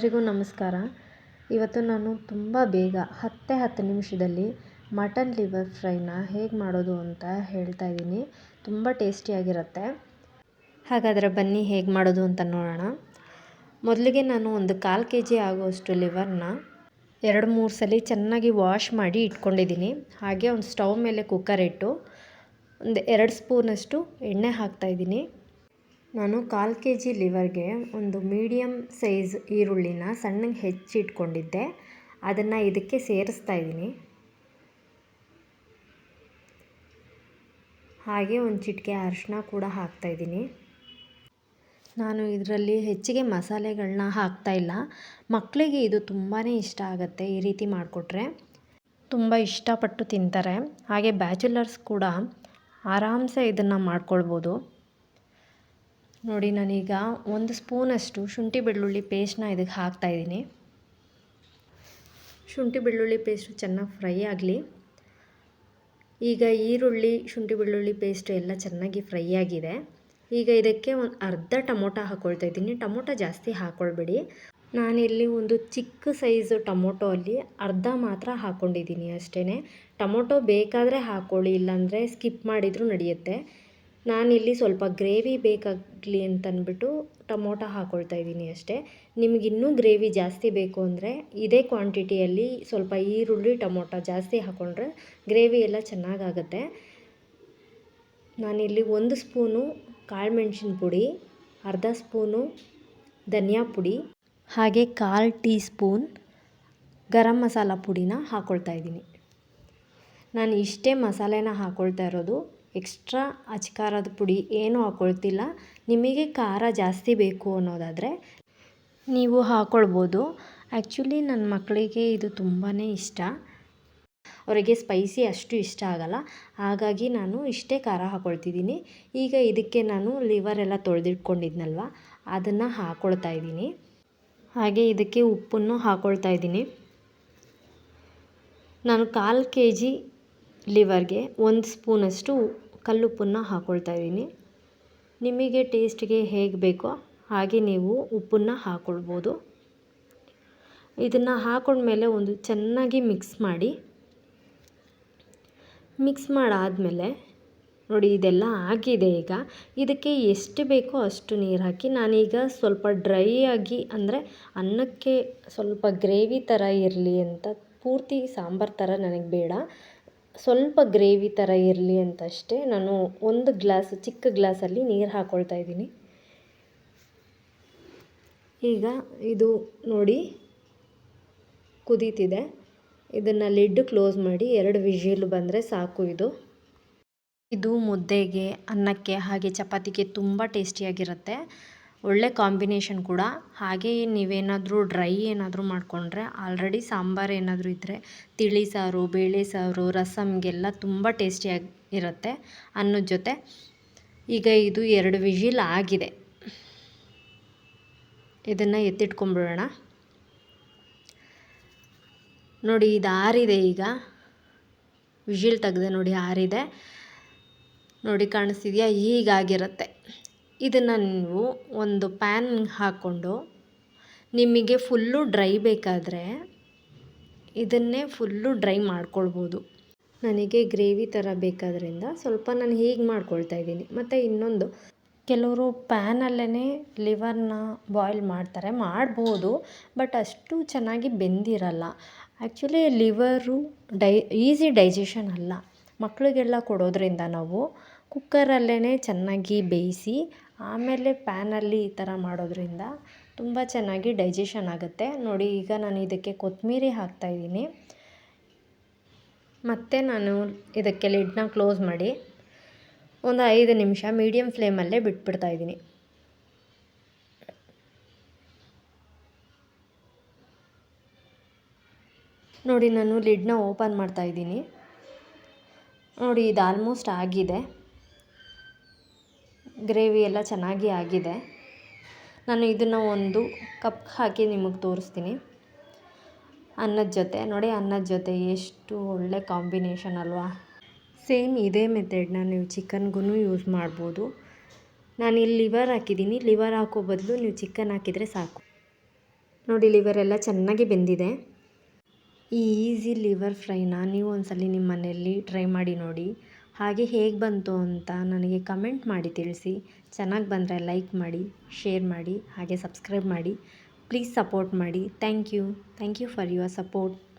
ಎಲ್ಲರಿಗೂ ನಮಸ್ಕಾರ. ಇವತ್ತು ನಾನು ತುಂಬ ಬೇಗ ಹತ್ತೇ ಹತ್ತು ನಿಮಿಷದಲ್ಲಿ ಮಟನ್ ಲಿವರ್ ಫ್ರೈನ ಹೇಗೆ ಮಾಡೋದು ಅಂತ ಹೇಳ್ತಾ ಇದ್ದೀನಿ. ತುಂಬ ಟೇಸ್ಟಿಯಾಗಿರುತ್ತೆ ಹಾಗಾದರೆ ಬನ್ನಿ ಹೇಗೆ ಮಾಡೋದು ಅಂತ ನೋಡೋಣ. ಮೊದಲಿಗೆ ನಾನು ಒಂದು ಕಾಲು ಕೆ ಜಿ ಆಗುವಷ್ಟು ಲಿವರ್ನ ಎರಡು ಮೂರು ಸಲ ಚೆನ್ನಾಗಿ ವಾಶ್ ಮಾಡಿ ಇಟ್ಕೊಂಡಿದ್ದೀನಿ. ಹಾಗೆ ಒಂದು ಸ್ಟವ್ ಮೇಲೆ ಕುಕ್ಕರ್ ಇಟ್ಟು ಒಂದು ಎರಡು ಸ್ಪೂನಷ್ಟು ಎಣ್ಣೆ ಹಾಕ್ತಾಯಿದ್ದೀನಿ ನಾನು ಕಾಲು ಕೆ ಜಿ ಲಿವರ್ಗೆ ಒಂದು ಮೀಡಿಯಮ್ ಸೈಜ್ ಈರುಳ್ಳಿನ ಸಣ್ಣಗೆ ಹೆಚ್ಚಿಟ್ಕೊಂಡಿದ್ದೆ. ಅದನ್ನು ಇದಕ್ಕೆ ಸೇರಿಸ್ತಾ ಇದ್ದೀನಿ. ಹಾಗೆ ಒಂದು ಚಿಟಿಕೆ ಅರಿಶಿನ ಕೂಡ ಹಾಕ್ತಾಯಿದ್ದೀನಿ ನಾನು ಇದರಲ್ಲಿ ಹೆಚ್ಚಿಗೆ ಮಸಾಲೆಗಳನ್ನ ಹಾಕ್ತಾಯಿಲ್ಲ ಮಕ್ಕಳಿಗೆ ಇದು ತುಂಬಾ ಇಷ್ಟ ಆಗುತ್ತೆ ಈ ರೀತಿ ಮಾಡಿಕೊಟ್ರೆ. ತುಂಬ ಇಷ್ಟಪಟ್ಟು ತಿಂತಾರೆ. ಹಾಗೆ ಬ್ಯಾಚುಲರ್ಸ್ ಕೂಡ ಆರಾಮ್ಸೆ ಇದನ್ನು ಮಾಡ್ಕೊಳ್ಬೋದು. ನೋಡಿ, ನಾನೀಗ ಒಂದು ಸ್ಪೂನಷ್ಟು ಶುಂಠಿ ಬೆಳ್ಳುಳ್ಳಿ ಪೇಸ್ಟ್ನ ಇದಕ್ಕೆ ಹಾಕ್ತಾಯಿದ್ದೀನಿ ಶುಂಠಿ ಬೆಳ್ಳುಳ್ಳಿ ಪೇಸ್ಟು ಚೆನ್ನಾಗಿ ಫ್ರೈ ಆಗಲಿ. ಈಗ ಈರುಳ್ಳಿ, ಶುಂಠಿ ಬೆಳ್ಳುಳ್ಳಿ ಪೇಸ್ಟು ಎಲ್ಲ ಚೆನ್ನಾಗಿ ಫ್ರೈ ಆಗಿದೆ. ಈಗ ಇದಕ್ಕೆ ಒಂದು ಅರ್ಧ ಟೊಮೊಟೊ ಹಾಕ್ಕೊಳ್ತಾ ಇದ್ದೀನಿ. ಟೊಮೊಟೊ ಜಾಸ್ತಿ ಹಾಕ್ಕೊಳ್ಬೇಡಿ ನಾನಿಲ್ಲಿ ಒಂದು ಚಿಕ್ಕ ಸೈಜು ಟೊಮೊಟೊ ಅಲ್ಲಿ ಅರ್ಧ ಮಾತ್ರ ಹಾಕ್ಕೊಂಡಿದ್ದೀನಿ ಅಷ್ಟೇ ಟೊಮೊಟೊ ಬೇಕಾದರೆ ಹಾಕ್ಕೊಳ್ಳಿ ಇಲ್ಲಾಂದರೆ ಸ್ಕಿಪ್ ಮಾಡಿದರೂ ನಡೆಯುತ್ತೆ. ನಾನಿಲ್ಲಿ ಸ್ವಲ್ಪ ಗ್ರೇವಿ ಬೇಕಾಗಲಿ ಅಂತಂದ್ಬಿಟ್ಟು ಟೊಮೊಟೊ ಹಾಕ್ಕೊಳ್ತಾ ಇದ್ದೀನಿ ಅಷ್ಟೇ. ನಿಮ್ಗೆ ಇನ್ನೂ ಗ್ರೇವಿ ಜಾಸ್ತಿ ಬೇಕು ಅಂದರೆ ಇದೇ ಕ್ವಾಂಟಿಟಿಯಲ್ಲಿ ಸ್ವಲ್ಪ ಈರುಳ್ಳಿ, ಟೊಮೊಟೊ ಜಾಸ್ತಿ ಹಾಕ್ಕೊಂಡ್ರೆ ಗ್ರೇವಿ ಎಲ್ಲ ಚೆನ್ನಾಗಾಗತ್ತೆ. ನಾನಿಲ್ಲಿ ಒಂದು ಸ್ಪೂನು ಕಾಳು ಮೆಣಸಿನ ಪುಡಿ, ಅರ್ಧ ಸ್ಪೂನು ಧನಿಯಾ ಪುಡಿ, ಹಾಗೆ ಕಾಲು ಟೀ ಸ್ಪೂನ್ ಗರಂ ಮಸಾಲ ಪುಡಿನ ಹಾಕ್ಕೊಳ್ತಾ ಇದ್ದೀನಿ. ನಾನು ಇಷ್ಟೇ ಮಸಾಲೆನ ಹಾಕ್ಕೊಳ್ತಾ ಇರೋದು. ಎಕ್ಸ್ಟ್ರಾ ಅಚ್ಕಾರದ ಪುಡಿ ಏನೂ ಹಾಕೊಳ್ತಿಲ್ಲ. ನಿಮಗೆ ಖಾರ ಜಾಸ್ತಿ ಬೇಕು ಅನ್ನೋದಾದರೆ ನೀವು ಹಾಕ್ಕೊಳ್ಬೋದು ಆ್ಯಕ್ಚುಲಿ ನನ್ನ ಮಕ್ಕಳಿಗೆ ಇದು ತುಂಬಾ ಇಷ್ಟ. ಅವರಿಗೆ ಸ್ಪೈಸಿ ಅಷ್ಟು ಇಷ್ಟ ಆಗಲ್ಲ. ಹಾಗಾಗಿ ನಾನು ಇಷ್ಟೇ ಖಾರ ಹಾಕ್ಕೊಳ್ತಿದ್ದೀನಿ ಈಗ ಇದಕ್ಕೆ ನಾನು ಲಿವರ್ ಎಲ್ಲ ತೊಳೆದಿಟ್ಕೊಂಡಿದ್ನಲ್ವ, ಅದನ್ನು ಹಾಕ್ಕೊಳ್ತಾ ಇದ್ದೀನಿ. ಹಾಗೆ ಇದಕ್ಕೆ ಉಪ್ಪನ್ನು ಹಾಕ್ಕೊಳ್ತಾ ಇದ್ದೀನಿ. ನಾನು ಕಾಲು ಕೆ ಜಿ ಲಿವರ್ಗೆ ಒಂದು ಸ್ಪೂನಷ್ಟು ಕಲ್ಲುಪ್ಪನ್ನು ಹಾಕ್ಕೊಳ್ತಾ ಇದ್ದೀನಿ. ನಿಮಗೆ ಟೇಸ್ಟ್ಗೆ ಹೇಗೆ ಬೇಕೋ ಹಾಗೆ ನೀವು ಉಪ್ಪನ್ನು ಹಾಕ್ಕೊಳ್ಬೋದು ಇದನ್ನು ಹಾಕೊಂಡ್ಮೇಲೆ ಒಂದು ಚೆನ್ನಾಗಿ ಮಿಕ್ಸ್ ಮಾಡಿ, ಮಿಕ್ಸ್ ಮಾಡಾದಮೇಲೆ ನೋಡಿ ಇದೆಲ್ಲ ಆಗಿದೆ ಈಗ. ಇದಕ್ಕೆ ಎಷ್ಟು ಬೇಕೋ ಅಷ್ಟು ನೀರು ಹಾಕಿ, ನಾನೀಗ ಸ್ವಲ್ಪ ಡ್ರೈ ಆಗಿ ಅಂದರೆ ಅನ್ನಕ್ಕೆ ಸ್ವಲ್ಪ ಗ್ರೇವಿ ಥರ ಇರಲಿ ಅಂತ ಪೂರ್ತಿ ಸಾಂಬಾರು ಥರ ನನಗೆ ಬೇಡ. ಸ್ವಲ್ಪ ಗ್ರೇವಿ ಥರ ಇರಲಿ ಅಂತಷ್ಟೇ ನಾನು ಒಂದು ಗ್ಲಾಸ್, ಚಿಕ್ಕ ಗ್ಲಾಸಲ್ಲಿ ನೀರು ಹಾಕ್ಕೊಳ್ತಾ ಇದ್ದೀನಿ. ಈಗ ಇದು ನೋಡಿ ಕುದೀತಿದೆ. ಇದನ್ನು ಲಿಡ್ ಕ್ಲೋಸ್ ಮಾಡಿ ಎರಡು ವಿಜಿಲ್ ಬಂದರೆ ಸಾಕು ಇದು. ಇದು ಮುದ್ದೆಗೆ, ಅನ್ನಕ್ಕೆ ಹಾಗೆ ಚಪಾತಿಗೆ ತುಂಬ ಟೇಸ್ಟಿಯಾಗಿರುತ್ತೆ. ಒಳ್ಳೆ ಕಾಂಬಿನೇಷನ್ ಕೂಡ. ಹಾಗೆ ನೀವೇನಾದರೂ ಡ್ರೈ ಏನಾದರೂ ಮಾಡಿಕೊಂಡ್ರೆ ಆಲ್ರೆಡಿ ಸಾಂಬಾರು ಏನಾದರೂ ಇದ್ದರೆ ತಿಳಿ ಸಾರು, ಬೇಳೆ ಸಾರು ರಸಮ್ಗೆಲ್ಲ ತುಂಬ ಟೇಸ್ಟಿಯಾಗಿ ಇರುತ್ತೆ ಅನ್ನದ ಜೊತೆ. ಈಗ ಇದು ಎರಡು ವಿಜಿಲ್ ಆಗಿದೆ. ಇದನ್ನು ಎತ್ತಿಟ್ಕೊಂಬಿಡೋಣ ನೋಡಿ ಇದು ಆರಿದೆ ಈಗ. ವಿಜಿಲ್ ತೆಗೆದೆ ನೋಡಿ ಆರಿದೆ. ನೋಡಿ ಕಾಣಿಸ್ತಿದೆಯಾ? ಹೀಗಾಗಿರುತ್ತೆ. ಇದನ್ನು ನೀವು ಒಂದು ಪ್ಯಾನ್ ಹಾಕ್ಕೊಂಡು ನಿಮಗೆ ಫುಲ್ಲು ಡ್ರೈ ಬೇಕಾದರೆ ಇದನ್ನೇ ಫುಲ್ಲು ಡ್ರೈ ಮಾಡ್ಕೊಳ್ಬೋದು. ನನಗೆ ಗ್ರೇವಿ ಥರ ಬೇಕಾದ್ರಿಂದ ಸ್ವಲ್ಪ ನಾನು ಹೀಗೆ ಮಾಡ್ಕೊಳ್ತಾ ಇದ್ದೀನಿ. ಮತ್ತು ಇನ್ನೊಂದು, ಕೆಲವರು ಪ್ಯಾನಲ್ಲೇ ಲಿವರ್ನ ಬಾಯ್ಲ್ ಮಾಡ್ತಾರೆ. ಮಾಡ್ಬೋದು ಬಟ್ ಅಷ್ಟು ಚೆನ್ನಾಗಿ ಬೆಂದಿರಲ್ಲ. ಆ್ಯಕ್ಚುಲಿ ಲಿವರು ಡೈ ಈಸಿ ಡೈಜೆಷನ್ ಅಲ್ಲ. ಮಕ್ಕಳಿಗೆಲ್ಲ ಕೊಡೋದ್ರಿಂದ ನಾವು ಕುಕ್ಕರಲ್ಲೇ ಚೆನ್ನಾಗಿ ಬೇಯಿಸಿ ಆಮೇಲೆ ಪ್ಯಾನಲ್ಲಿ ಈ ಥರ ಮಾಡೋದ್ರಿಂದ ತುಂಬ ಚೆನ್ನಾಗಿ ಡೈಜೆಷನ್ ಆಗುತ್ತೆ. ನೋಡಿ, ಈಗ ನಾನು ಇದಕ್ಕೆ ಕೊತ್ತಂಬರಿ ಹಾಕ್ತಾಯಿದ್ದೀನಿ ಮತ್ತು ನಾನು ಇದಕ್ಕೆ ಲಿಡ್ನ ಕ್ಲೋಸ್ ಮಾಡಿ ಒಂದು ಐದು ನಿಮಿಷ ಮೀಡಿಯಮ್ ಫ್ಲೇಮಲ್ಲೇ ಬಿಟ್ಬಿಡ್ತಾ ಇದ್ದೀನಿ. ನೋಡಿ, ನಾನು ಲಿಡ್ನ ಓಪನ್ ಮಾಡ್ತಾ ಇದ್ದೀನಿ. ನೋಡಿ, ಇದು ಆಲ್ಮೋಸ್ಟ್ ಆಗಿದೆ. ಗ್ರೇವಿ ಎಲ್ಲ ಚೆನ್ನಾಗಿ ಆಗಿದೆ. ನಾನು ಇದನ್ನು ಒಂದು ಕಪ್ ಹಾಕಿ ನಿಮಗೆ ತೋರಿಸ್ತೀನಿ. ಅನ್ನದ ಜೊತೆ, ನೋಡಿ ಅನ್ನದ ಜೊತೆ ಎಷ್ಟು ಒಳ್ಳೆ ಕಾಂಬಿನೇಷನ್ ಅಲ್ವಾ. ಸೇಮ್ ಇದೇ ಮೆಥಡ್ನ ನೀವು ಚಿಕನ್ಗೂ ಯೂಸ್ ಮಾಡ್ಬೋದು. ನಾನು ಇಲ್ಲಿ ಲಿವರ್ ಹಾಕಿದ್ದೀನಿ. ಲಿವರ್ ಹಾಕೋ ಬದಲು ನೀವು ಚಿಕನ್ ಹಾಕಿದರೆ ಸಾಕು. ನೋಡಿ, ಲಿವರ್ ಎಲ್ಲ ಚೆನ್ನಾಗಿ ಬೆಂದಿದೆ. ಈ ಈಸಿ ಲಿವರ್ ಫ್ರೈನ ನೀವು ಒಂದ್ಸಲಿ ನಿಮ್ಮ ಮನೆಯಲ್ಲಿ ಟ್ರೈ ಮಾಡಿ ನೋಡಿ. ಹಾಗೆ ಹೇಗೆ ಬಂತು ಅಂತ ನನಗೆ ಕಮೆಂಟ್ ಮಾಡಿ ತಿಳಿಸಿ. ಚೆನ್ನಾಗಿ ಬಂದರೆ ಲೈಕ್ ಮಾಡಿ, ಶೇರ್ ಮಾಡಿ, ಹಾಗೆ ಸಬ್ಸ್ಕ್ರೈಬ್ ಮಾಡಿ. ಪ್ಲೀಸ್ ಸಪೋರ್ಟ್ ಮಾಡಿ. Thank you. Thank you for your support.